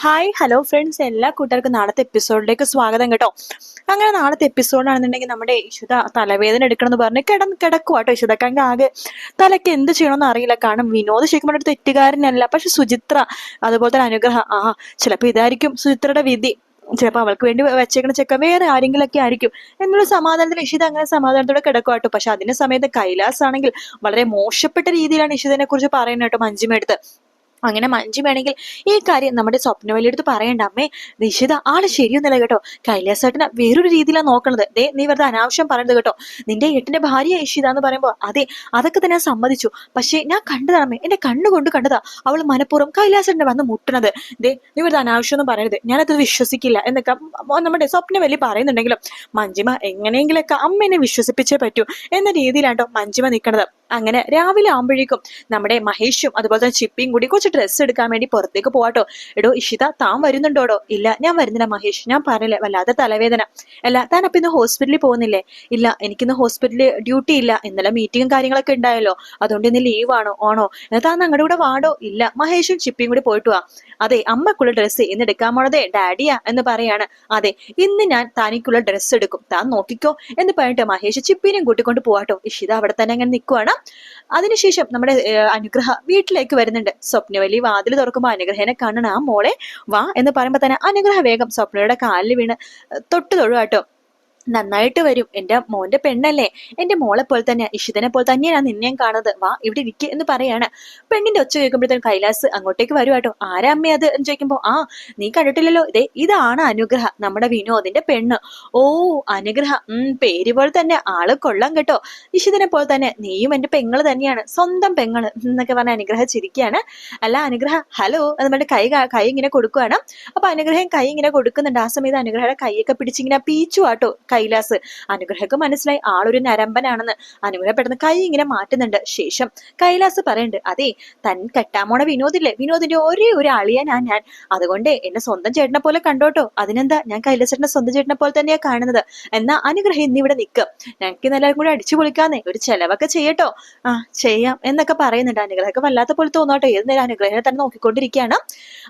Hi hello friends എല്ലാ കൂട്ടർക്കും നാളത്തെ എപ്പിസോഡിലേക്ക് സ്വാഗതം കേട്ടോ. അങ്ങനെ നാളത്തെ എപ്പിസോഡാണെന്നുണ്ടെങ്കിൽ നമ്മുടെ ഇഷുത തലവേദന എടുക്കണം എന്ന് പറഞ്ഞ് കിടന്ന് കിടക്കുക കേട്ടോ ഇഷുതക്കാണെങ്കിൽ ആകെ തലയ്ക്ക് എന്ത് ചെയ്യണമെന്ന് അറിയില്ല. കാരണം വിനോദ് ശരിക്കും ഒരു തെറ്റുകാരനല്ല. പക്ഷെ സുചിത്ര അതുപോലെ തന്നെ അനുഗ്രഹം. ആ ചിലപ്പോൾ ഇതായിരിക്കും സുചിത്രയുടെ വിധി. ചിലപ്പോൾ അവൾക്ക് വേണ്ടി വെച്ചേക്കണ ചെക്ക വേറെ ആരെങ്കിലൊക്കെ ആയിരിക്കും. എന്നുള്ള സമാധാനത്തിൽ ഇഷിത അങ്ങനെ സമാധാനത്തോടെ കിടക്കുവാട്ടോ പക്ഷെ അതിന്റെ സമയത്ത് കൈലാസ് ആണെങ്കിൽ വളരെ മോശപ്പെട്ട രീതിയിലാണ് ഇഷിതനെ കുറിച്ച് പറയുന്നത് കേട്ടോ മഞ്ജുമെടുത്ത്. അങ്ങനെ മഞ്ജു വേണമെങ്കിൽ ഈ കാര്യം നമ്മുടെ സ്വപ്നവലിയെടുത്ത് പറയണ്ട. അമ്മേ നിഷിത ആൾ ശരിയൊന്നുമില്ല കേട്ടോ. കൈലാസേട്ടനെ വേറൊരു രീതിയിലാണ് നോക്കണത്. ദേ നീ വെറുതെ അനാവശ്യം പറയുന്നത് കേട്ടോ. നിന്റെ ഏട്ടന്റെ ഭാര്യ ഇഷിത എന്ന് പറയുമ്പോൾ അതെ അതൊക്കെ തന്നെ സമ്മതിച്ചു. പക്ഷേ ഞാൻ കണ്ടതാണ് അമ്മേ എന്റെ കണ്ണുകൊണ്ട് കണ്ടതാ അവൾ മനഃപൂർവം കൈലാസേട്ടനെ വന്ന് മുട്ടണത്. ദേ നീ വെറുതെ അനാവശ്യം ഒന്നും പറയരുത്. ഞാനത് വിശ്വസിക്കില്ല എന്നൊക്കെ നമ്മുടെ സ്വപ്നവലി പറയുന്നുണ്ടെങ്കിലും മഞ്ജിമ എങ്ങനെയെങ്കിലൊക്കെ അമ്മേനെ വിശ്വസിപ്പിച്ചേ പറ്റൂ എന്ന രീതിയിലാട്ടോ മഞ്ജിമ നിൽക്കണത് അങ്ങനെ രാവിലെ ആകുമ്പോഴേക്കും നമ്മുടെ മഹേഷും അതുപോലെ തന്നെ ചിപ്പിയും കൂടി കുറച്ച് ഡ്രസ്സ് എടുക്കാൻ വേണ്ടി പുറത്തേക്ക് പോവാട്ടോ എടോ ഇഷിത താൻ വരുന്നുണ്ടോടോ? ഇല്ല ഞാൻ വരുന്നില്ല മഹേഷ്. ഞാൻ പറഞ്ഞില്ലേ വല്ലാതെ തലവേദന. അല്ല താൻ അപ്പൊ ഇന്ന് ഹോസ്പിറ്റലിൽ പോകുന്നില്ലേ? ഇല്ല എനിക്കിന്ന് ഹോസ്പിറ്റലിൽ ഡ്യൂട്ടി ഇല്ല. ഇന്നലെ മീറ്റിങ്ങും കാര്യങ്ങളൊക്കെ ഉണ്ടായല്ലോ. അതുകൊണ്ട് ഇന്ന് ലീവ് ആണോ താൻ ഞങ്ങളുടെ കൂടെ വാടോ? ഇല്ല മഹേഷും ചിപ്പിയും കൂടി പോയിട്ട് വാ. അതെ അമ്മക്കുള്ള ഡ്രസ്സ് ഇന്ന് എടുക്കാൻ പോണതേ ഡാഡിയാ എന്ന് പറയാണ്. അതെ ഇന്ന് ഞാൻ താനിക്കുള്ള ഡ്രസ്സ് എടുക്കും. താൻ നോക്കിക്കോ എന്ന് പറഞ്ഞിട്ട് മഹേഷ് ചിപ്പിനെയും കൂട്ടിക്കൊണ്ട് പോവാട്ടോ ഇഷിത അവിടെ തന്നെ അങ്ങനെ നിൽക്കുവാണ് അതിനുശേഷം നമ്മുടെ അനുഗ്രഹ വീട്ടിലേക്ക് വരുന്നുണ്ട്. സ്വപ്നവലി വാതിൽ തുറക്കുമ്പോൾ അനുഗ്രഹനെ കാണണം. ആ മോളെ വാ എന്ന് പറയുമ്പോൾ തന്നെ അനുഗ്രഹ വേഗം സ്വപ്നയുടെ കാലിൽ വീണ് തൊട്ട് തൊഴുവാട്ടോ. നന്നായിട്ട് വരും. എന്റെ മോന്റെ പെണ്ണല്ലേ? എന്റെ മോളെ പോലെ തന്നെ ഇഷിതനെ പോലെ തന്നെയാണ് നിന്നെയും കാണുന്നത്. വാ ഇവിടെ ഇരിക്ക എന്ന് പറയാണ്. പെണ്ണിന്റെ ഒച്ച കേൾക്കുമ്പോഴത്തേക്കും കൈലാസ് അങ്ങോട്ടേക്ക് വരുവാട്ടോ ആരാ അമ്മേ അത്? എന്ന് ചോദിക്കുമ്പോ ആ നീ കണ്ടിട്ടില്ലല്ലോ. ഇതേ ഇതാണ് അനുഗ്രഹ നമ്മുടെ വിനോദിന്റെ പെണ്ണ്. ഓ അനുഗ്രഹ ഉം പേര് പോലെ തന്നെ. ആൾ കൊള്ളാം കേട്ടോ. ഇഷിതനെ പോലെ തന്നെ. നീയും എന്റെ പെങ്ങൾ തന്നെയാണ്. സ്വന്തം പെങ്ങൾ എന്നൊക്കെ പറഞ്ഞ അനുഗ്രഹ ചിരിക്കുകയാണ് അല്ല അനുഗ്രഹ ഹലോ എന്ന് നമ്മുടെ കൈ കൈ ഇങ്ങനെ കൊടുക്കുവാണ്. അപ്പൊ അനുഗ്രഹം കൈ ഇങ്ങനെ കൊടുക്കുന്നുണ്ട്. ആ സമയത്ത് അനുഗ്രഹയുടെ കൈയൊക്കെ പിടിച്ചിങ്ങനെ പീച്ചു ആട്ടോ കൈലാസ്. അനുഗ്രഹക്ക് മനസ്സിലായി ആളൊരു നരമ്പനാണെന്ന് അനുഗ്രഹം പെട്ടെന്ന് കൈ ഇങ്ങനെ മാറ്റുന്നുണ്ട്. ശേഷം കൈലാസ് പറയുന്നുണ്ട് അതെ തൻ കെട്ടാമോണ വിനോദില്ലേ? വിനോദിന്റെ ഒരേ ഒരു അളിയനാ ഞാൻ അതുകൊണ്ട് എന്നെ സ്വന്തം ചേട്ടനെ പോലെ കണ്ടോട്ടോ. അതിനെന്താ? ഞാൻ കൈലാസേട്ടനെ സ്വന്തം ചേട്ടനെ പോലെ തന്നെയാ കാണുന്നത്. എന്നാ അനുഗ്രഹം ഇന്നിവിടെ നിൽക്കും. ഞങ്ങൾക്ക് ഇന്നെല്ലാവരും കൂടെ അടിച്ചു പൊളിക്കാന്നേ. ഒരു ചെലവൊക്കെ ചെയ്യട്ടോ. ആ ചെയ്യാം എന്നൊക്കെ പറയുന്നുണ്ട്. അനുഗ്രഹമൊക്കെ വല്ലാത്ത പോലെ തോന്നാട്ടോ. ഏത് നേരം അനുഗ്രഹനെ തന്നെ നോക്കിക്കൊണ്ടിരിക്കുകയാണ്.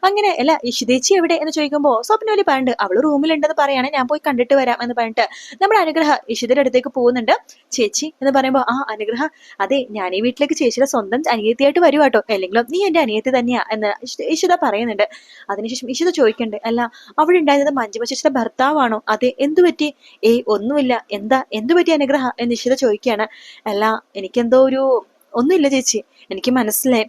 അങ്ങനെ അല്ല ഇഷിതേച്ചി എവിടെ? എന്ന് ചോദിക്കുമ്പോൾ സ്വപ്നവലി പറയുന്നുണ്ട് അവൾ റൂമിലുണ്ടെന്ന് പറയാണ്. ഞാൻ പോയി കണ്ടിട്ട് വരാം എന്ന് പറഞ്ഞിട്ട് നമ്മുടെ അനുഗ്രഹ ഇഷിതയുടെ അടുത്തേക്ക് പോകുന്നുണ്ട്. ചേച്ചി എന്ന് പറയുമ്പോൾ ആ അനുഗ്രഹ അതെ ഞാൻ ഈ വീട്ടിലേക്ക് ചേച്ചിയുടെ സ്വന്തം അനിയത്തിയായിട്ട് വരുവാട്ടോ അല്ലെങ്കിലും നീ എന്റെ അനിയത്തി തന്നെയാ എന്ന് ഇഷ്- ഇഷിത പറയുന്നുണ്ട്. അതിനുശേഷം ഇഷിത ചോദിക്കണ്ടേ അല്ല അവിടെ ഉണ്ടായിരുന്നത് മഞ്ജുമ ഭർത്താവാണോ? അതെ എന്തു പറ്റി? ഏയ് ഒന്നുമില്ല. എന്താ എന്തു പറ്റി അനുഗ്രഹ? എന്ന് ഇഷിത ചോദിക്കുകയാണ്. അല്ല എനിക്കെന്തോ ഒരു ഒന്നുമില്ല ചേച്ചി. എനിക്ക് മനസ്സിലായി.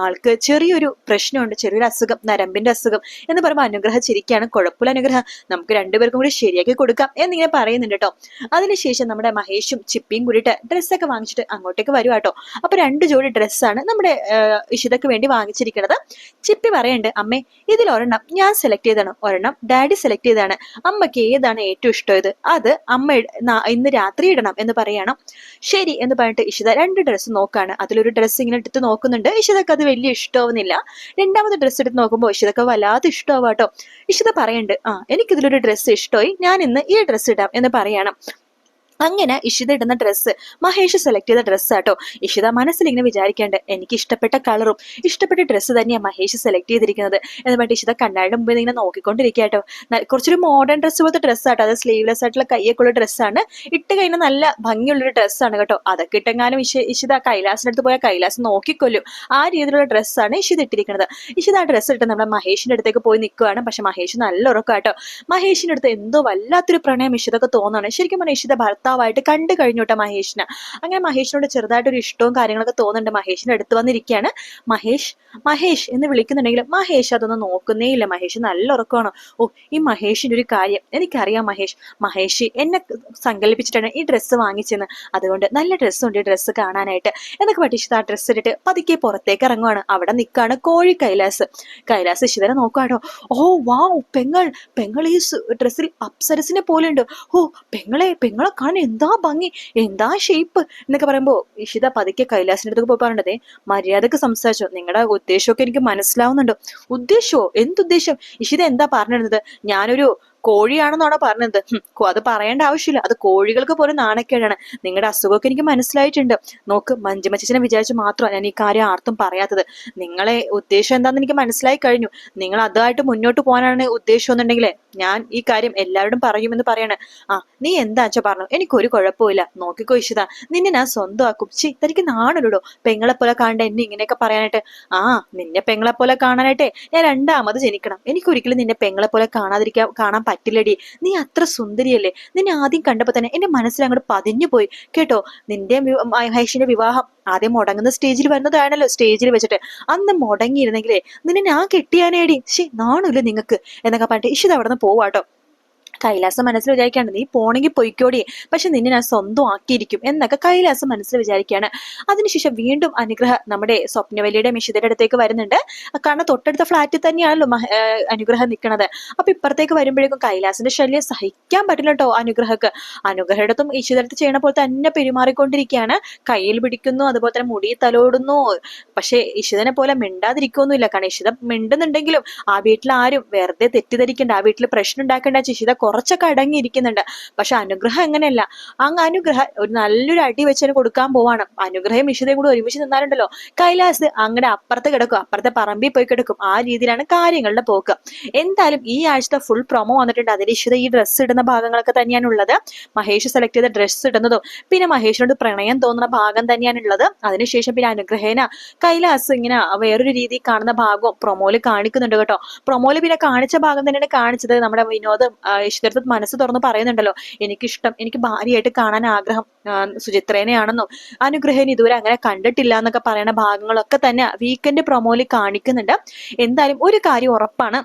ആൾക്ക് ചെറിയൊരു പ്രശ്നമുണ്ട് ചെറിയൊരു അസുഖം നരമ്പിന്റെ അസുഖം എന്ന് പറയുമ്പോൾ അനുഗ്രഹ ചിരിക്കുകയാണ് കുഴപ്പമില്ല അനുഗ്രഹം. നമുക്ക് രണ്ടുപേർക്കും കൂടി ശരിയാക്കി കൊടുക്കാം എന്നിങ്ങനെ പറയുന്നുണ്ട് കേട്ടോ. അതിനുശേഷം നമ്മുടെ മഹേഷും ചിപ്പിയും കൂടിയിട്ട് ഡ്രസ്സൊക്കെ വാങ്ങിച്ചിട്ട് അങ്ങോട്ടേക്ക് വരുവാ കേട്ടോ. അപ്പൊ രണ്ട് ജോഡി ഡ്രസ്സാണ് നമ്മുടെ ഇഷിതക്ക് വേണ്ടി വാങ്ങിച്ചിരിക്കുന്നത്. ചിപ്പി പറയുന്നുണ്ട് അമ്മേ ഇതിൽ ഒരെണ്ണം ഞാൻ സെലക്ട് ചെയ്താണ് ഒരെണ്ണം ഡാഡി സെലക്ട് ചെയ്താണ് അമ്മയ്ക്ക് ഏതാണ് ഏറ്റവും ഇഷ്ടമായത്? അത് അമ്മ ഇന്ന് രാത്രി ഇടണം എന്ന് പറയണം. ശരി എന്ന് പറഞ്ഞിട്ട് ഇഷിത രണ്ട് ഡ്രസ്സ് നോക്കാണ്. അതിലൊരു ഡ്രസ്സ് ഇങ്ങനെ എടുത്ത് നോക്കുന്നുണ്ട്. ഇഷിതക്ക് അത് വലിയ ഇഷ്ടമാവുന്നില്ല. രണ്ടാമത്തെ ഡ്രസ്സ് എടുത്ത് നോക്കുമ്പോൾ ഇഷിതക്ക് വല്ലാതെ ഇഷ്ടമാവാട്ടോ. ഇഷിത പറയണ്ട് ആ എനിക്കിതിലൊരു ഡ്രസ്സ് ഇഷ്ടമായി. ഞാൻ ഇന്ന് ഈ ഡ്രസ്സ് ഇടാം എന്ന് പറയണം. അങ്ങനെ ഇഷിത ഇടുന്ന ഡ്രസ്സ് മഹേഷ് സെലക്ട് ചെയ്ത ഡ്രസ്സ് ആട്ടോ. ഇഷിത മനസ്സിൽ ഇങ്ങനെ വിചാരിക്കേണ്ട എനിക്ക് ഇഷ്ടപ്പെട്ട കളറും ഇഷ്ടപ്പെട്ട ഡ്രസ്സ് തന്നെയാണ് മഹേഷ് സെലക്ട് ചെയ്തിരിക്കുന്നത്. എന്ന് പറഞ്ഞിട്ട് ഇഷിത കണ്ണാടിയുടെ മുമ്പിൽ ഇങ്ങനെ നോക്കിക്കൊണ്ടിരിക്കാട്ടോ കുറച്ചൊരു മോഡേൺ ഡ്രസ്സ് പോലത്തെ ഡ്രസ്സ് ആട്ടോ. അത് സ്ലീവ്ലെസ് ആയിട്ടുള്ള കയ്യൊക്കെ ഉള്ള ഡ്രസ്സാണ് ഇട്ട് കഴിഞ്ഞാൽ നല്ല ഭംഗിയുള്ളൊരു ഡ്രസ്സാണ് കേട്ടോ. അതൊക്കെ ഇട്ടെങ്ങാനും ഇഷ ഇഷിത കൈലാസിന്റെ അടുത്ത് പോയാൽ കൈലാസ് നോക്കിക്കൊല്ലും. ആ രീതിയിലുള്ള ഡ്രസ്സാണ് ഇഷിത ഇട്ടിരിക്കുന്നത്. ഇഷിത ആ ഡ്രസ്സ് ഇട്ട് നമ്മുടെ മഹേഷിന്റെ അടുത്തേക്ക് പോയി നിൽക്കുകയാണ് പക്ഷെ മഹേഷ് നല്ല ഉറക്കാട്ടോ. മഹേഷിന്റെ അടുത്ത് എന്തോ വല്ലാത്തൊരു പ്രണയം ഇഷിതൊക്കെ തോന്നുകയാണ് ശരിക്കും പറഞ്ഞാൽ ഇഷിത ഭർത്താവായിട്ട് കണ്ടു കഴിഞ്ഞു കേട്ടോ മഹേഷിനെ. അങ്ങനെ മഹേഷിനോട് ചെറുതായിട്ടൊരു ഇഷ്ടവും കാര്യങ്ങളൊക്കെ തോന്നുന്നുണ്ട്. മഹേഷിന്റെ അടുത്ത് വന്നിരിക്കുകയാണ്. മഹേഷ് മഹേഷ് എന്ന് വിളിക്കുന്നുണ്ടെങ്കിലും മഹേഷ് അതൊന്നും നോക്കുന്നേ ഇല്ല മഹേഷ് നല്ല ഉറക്കമാണ്. ഓ ഈ മഹേഷിന്റെ ഒരു കാര്യം എനിക്കറിയാം മഹേഷ്. മഹേഷ് എന്നെ സങ്കല്പിച്ചിട്ടാണ് ഈ ഡ്രസ്സ് വാങ്ങിച്ചെന്ന്. അതുകൊണ്ട് നല്ല ഡ്രസ്സുണ്ട് ഈ ഡ്രസ്സ് കാണാനായിട്ട്. എന്നൊക്കെ പഠിച്ചത് ആ ഡ്രസ്സ് ഇട്ടിട്ട് പതുക്കെ പുറത്തേക്ക് ഇറങ്ങുവാണ്. അവിടെ നിൽക്കാണ് കോഴി കൈലാസ്. കൈലാസ് ശിവനെ നോക്കാട്ടോ ഓ വാ പെങ്ങൾ പെങ്ങൾ ഈ ഡ്രസ്സിൽ അപ്സരസിനെ പോലെ ഉണ്ട്. ഓ പെങ്ങളെ പെങ്ങളെ കാണാൻ എന്താ ഭംഗി? എന്താ ഷേപ്പ് എന്നൊക്കെ പറയുമ്പോൾ ഇഷിത പതുക്കെ കൈലാസിന്റെ അടുത്ത് പോയി പറഞ്ഞതേ മര്യാദയ്ക്ക് സംസാരിച്ചോ. നിങ്ങളുടെ ഉദ്ദേശമൊക്കെ എനിക്ക് മനസ്സിലാവുന്നുണ്ടോ. ഉദ്ദേശമോ എന്തുദ്ദേശം? ഇഷിത എന്താ പറഞ്ഞിരുന്നത്? ഞാനൊരു കോഴിയാണെന്നാണോ പറഞ്ഞത്? അത് പറയേണ്ട ആവശ്യമില്ല. അത് കോഴികൾക്ക് പോലും നാണക്കേടാണ്. നിങ്ങളുടെ അസുഖമൊക്കെ എനിക്ക് മനസ്സിലായിട്ടുണ്ട്. നോക്ക് മഞ്ജുമ ചേച്ചിനെ വിചാരിച്ച് മാത്രമാണ് ഞാൻ ഈ കാര്യം ആർത്തും പറയാത്തത്. നിങ്ങളെ ഉദ്ദേശം എന്താണെന്ന് എനിക്ക് മനസ്സിലായി കഴിഞ്ഞു. നിങ്ങൾ അതായിട്ട് മുന്നോട്ട് പോകാനാണ് ഉദ്ദേശം എന്നുണ്ടെങ്കിൽ ഞാൻ ഈ കാര്യം എല്ലാവരോടും പറയുമെന്ന് പറയാണ്. ആ നീ എന്താ അച്ഛ പറഞ്ഞു? എനിക്കൊരു കുഴപ്പമില്ല നോക്കിക്കോ ഇഷിത. നിന്നെ ഞാൻ സ്വന്തമാക്കും. ചി തനിക്ക് നാണല്ലോ പെങ്ങളെ പോലെ കാണണ്ട എന്നെ ഇങ്ങനെയൊക്കെ പറയാനായിട്ട്? ആ നിന്നെ പെങ്ങളെ പോലെ കാണാനായിട്ടെ ഞാൻ രണ്ടാമത് ജനിക്കണം. എനിക്കൊരിക്കലും നിന്നെ പെങ്ങളെ പോലെ കാണാതിരിക്കാൻ കാണാൻ പറ്റില്ലടി. നീ അത്ര സുന്ദരിയല്ലേ? നിന്നെ ആദ്യം കണ്ടപ്പോൾ തന്നെ എന്റെ മനസ്സിൽ അങ്ങോട്ട് പതിഞ്ഞു പോയി. കേട്ടോ നിന്റെ മഹേഷിന്റെ വിവാഹം ആദ്യം മുടങ്ങുന്ന സ്റ്റേജിൽ വരുന്നതാണല്ലോ സ്റ്റേജിൽ വെച്ചിട്ട്. അന്ന് മുടങ്ങിയിരുന്നെങ്കിലേ നിന്നെ ഞാൻ കെട്ടിയാനേടി. ശേ നാണല്ലോ നിങ്ങൾക്ക് എന്നൊക്കെ പറഞ്ഞിട്ട് ഇഷിത് അവിടെ നിന്ന് പോവാട്ടോ കൈലാസം മനസ്സിൽ വിചാരിക്കാണ്ട് നീ പോണെങ്കിൽ പൊയ്ക്കോടിയെ പക്ഷെ നിന്നെ ഞാൻ സ്വന്തം ആക്കിയിരിക്കും എന്നൊക്കെ കൈലാസം മനസ്സിൽ വിചാരിക്കുകയാണ് അതിനുശേഷം വീണ്ടും അനുഗ്രഹ നമ്മുടെ സ്വപ്നവലിയുടെ മിഷിതയുടെ അടുത്തേക്ക് വരുന്നുണ്ട്. കാരണം തൊട്ടടുത്ത ഫ്ലാറ്റിൽ തന്നെയാണല്ലോ അനുഗ്രഹം നിൽക്കുന്നത് അപ്പൊ ഇപ്പുറത്തേക്ക് വരുമ്പോഴേക്കും കൈലാസിന്റെ ശല്യം സഹിക്കാൻ പറ്റില്ല കേട്ടോ അനുഗ്രഹക്ക്. അനുഗ്രഹത്തും ഈശ്വരത്ത് ചെയ്യണ പോലെ തന്നെ പെരുമാറിക്കൊണ്ടിരിക്കുകയാണ്. കയ്യിൽ പിടിക്കുന്നു അതുപോലെ തന്നെ മുടി തലോടുന്നു. പക്ഷെ ഇഷിതനെ പോലെ മിണ്ടാതിരിക്കൊന്നുമില്ല. കാരണം ഇഷിത മിണ്ടുന്നുണ്ടെങ്കിലും ആ വീട്ടിൽ ആരും വെറുതെ തെറ്റിദ്ധരിക്കേണ്ട ആ വീട്ടിൽ പ്രശ്നം ഉണ്ടാക്കേണ്ട ഇഷിത കുറച്ചൊക്കെ അടങ്ങിയിരിക്കുന്നുണ്ട്. പക്ഷെ അനുഗ്രഹം എങ്ങനെയല്ല? അങ്ങ് അനുഗ്രഹം ഒരു നല്ലൊരു അടി വെച്ചതിന് കൊടുക്കാൻ പോവാണ്. അനുഗ്രഹം ഇഷിതയും കൂടി ഒരുമിച്ച് നിന്നാലുണ്ടല്ലോ. കൈലാസ് അങ്ങനെ അപ്പുറത്ത് കിടക്കും അപ്പുറത്തെ പറമ്പിൽ പോയി കിടക്കും. ആ രീതിയിലാണ് കാര്യങ്ങളുടെ പോക്ക്. എന്തായാലും ഈ ആഴ്ചത്തെ ഫുൾ പ്രൊമോ വന്നിട്ടുണ്ട്. അതിൽ ഇഷിത ഈ ഡ്രസ്സ് ഇടുന്ന ഭാഗങ്ങളൊക്കെ തന്നെയാണ് ഉള്ളത് മഹേഷ് സെലക്ട് ചെയ്ത ഡ്രസ്സ് ഇടുന്നതും പിന്നെ മഹേഷിനോട് പ്രണയം തോന്നുന്ന ഭാഗം തന്നെയാണ് ഉള്ളത് അതിനുശേഷം പിന്നെ അനുഗ്രഹേന കൈലാസ് ഇങ്ങനെ വേറൊരു രീതി കാണുന്ന ഭാഗവും പ്രൊമോയിൽ കാണിക്കുന്നുണ്ട് കേട്ടോ. പ്രൊമോയിൽ പിന്നെ കാണിച്ച ഭാഗം തന്നെയാണ് കാണിച്ചത്. നമ്മുടെ വിനോദ് ഇഷ്ടത്തെ മനസ്സ് തുറന്ന് പറയുന്നുണ്ടല്ലോ എനിക്കിഷ്ടം എനിക്ക് ഭാര്യയായിട്ട് കാണാൻ ആഗ്രഹം സുചിത്രേനെയാണെന്നും അനുഗ്രഹം ഇതുവരെ അങ്ങനെ കണ്ടിട്ടില്ല എന്നൊക്കെ പറയുന്ന ഭാഗങ്ങളൊക്കെ തന്നെ വീക്കെൻഡ് പ്രൊമോയിൽ കാണിക്കുന്നുണ്ട്. എന്തായാലും ഒരു കാര്യം ഉറപ്പാണ്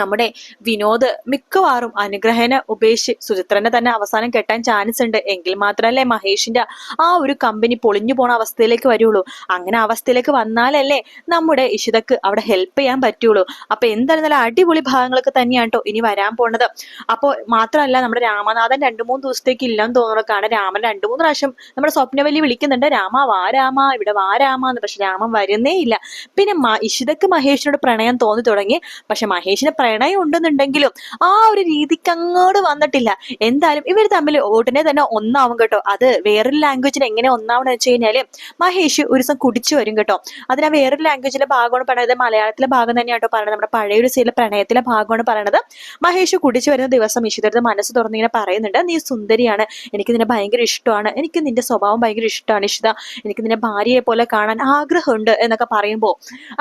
നമ്മുടെ വിനോദ് മിക്കവാറും അനുഗ്രഹനെ ഉപേക്ഷിച്ച് സുചിത്രനെ തന്നെ അവസാനം കെട്ടാൻ ചാൻസ് ഉണ്ട്. എങ്കിൽ മാത്രമല്ലേ മഹേഷിന്റെ ആ ഒരു കമ്പനി പൊളിഞ്ഞു പോണ അവസ്ഥയിലേക്ക് വരുള്ളൂ. അങ്ങനെ അവസ്ഥയിലേക്ക് വന്നാലല്ലേ നമ്മുടെ ഇഷിതക്ക് അവിടെ ഹെൽപ്പ് ചെയ്യാൻ പറ്റുള്ളൂ. അപ്പൊ എന്തായാലും നല്ല അടിപൊളി ഭാഗങ്ങളൊക്കെ തന്നെയാണ് കേട്ടോ ഇനി വരാൻ പോണത്. അപ്പോൾ മാത്രമല്ല നമ്മുടെ രാമനാഥൻ രണ്ടു മൂന്ന് ദിവസത്തേക്ക് ഇല്ലെന്ന് തോന്നുന്നു. കാരണം രാമൻ രണ്ടു മൂന്ന് പ്രാവശ്യം നമ്മുടെ സ്വപ്നവല്ലി വിളിക്കുന്നുണ്ട്. രാമ വാ രാമ ഇവിടെ വാ രാമ എന്ന്. പക്ഷെ രാമൻ വരുന്നേ ഇല്ല. പിന്നെ ഇഷിതക്ക് മഹേഷിനോട് പ്രണയം തോന്നി തുടങ്ങി. പക്ഷെ മഹേഷിന് പ്രണയം ഉണ്ടെന്നുണ്ടെങ്കിലും ആ ഒരു രീതിക്ക് അങ്ങോട്ട് വന്നിട്ടില്ല. എന്തായാലും ഇവർ തമ്മിൽ ഉടനെ തന്നെ ഒന്നാവും കേട്ടോ. അത് വേറൊരു ലാംഗ്വേജിന് എങ്ങനെ ഒന്നാവണം വെച്ച് കഴിഞ്ഞാൽ മഹേഷ് ഒരു ദിവസം കുടിച്ചു വരും കേട്ടോ. അതിന് വേറൊരു ലാംഗ്വേജിലെ ഭാഗമാണ് പറയുന്നത് മലയാളത്തിലെ ഭാഗം തന്നെയാണ് കേട്ടോ പറയുന്നത് നമ്മുടെ പഴയ ഒരു സീരിയൽ പ്രണയത്തിലെ ഭാഗമാണ് പറയുന്നത് മഹേഷ് കുടിച്ചു വരുന്ന ദിവസം ഇഷിതരുടെ മനസ്സ് തുറന്നിങ്ങനെ പറയുന്നുണ്ട്. നീ സുന്ദരിയാണ്. എനിക്ക് നിന്നെ ഭയങ്കര ഇഷ്ടമാണ്. എനിക്ക് നിന്റെ സ്വഭാവം ഭയങ്കര ഇഷ്ടമാണ് ഇഷിത. എനിക്ക് നിന്നെ ഭാര്യയെ പോലെ കാണാൻ ആഗ്രഹമുണ്ട് എന്നൊക്കെ പറയുമ്പോൾ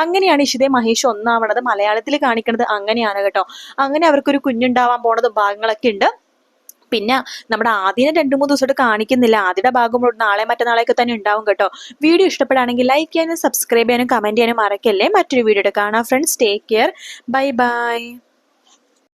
അങ്ങനെയാണ് ഇഷിതയെ മഹേഷ് ഒന്നാവണത്. മലയാളത്തിൽ കാണിക്കുന്നത് അങ്ങനെയാണ്. കേട്ടോ. അങ്ങനെ അവർക്കൊരു കുഞ്ഞുണ്ടാവാൻ പോണതും ഭാഗങ്ങളൊക്കെ ഉണ്ട്. പിന്നെ നമ്മുടെ ആദ്യം രണ്ടു മൂന്ന് ദിവസമായിട്ട് കാണിക്കുന്നില്ല. ആദ്യയുടെ ഭാഗം നാളെ മറ്റന്നാളെയൊക്കെ തന്നെ ഉണ്ടാവും കേട്ടോ. വീഡിയോ ഇഷ്ടപ്പെടുകയാണെങ്കിൽ ലൈക്ക് ചെയ്യാനും സബ്സ്ക്രൈബ് ചെയ്യാനും കമന്റ് ചെയ്യാനും മറക്കല്ലേ. മറ്റൊരു വീഡിയോ കാണാം friends take care bye bye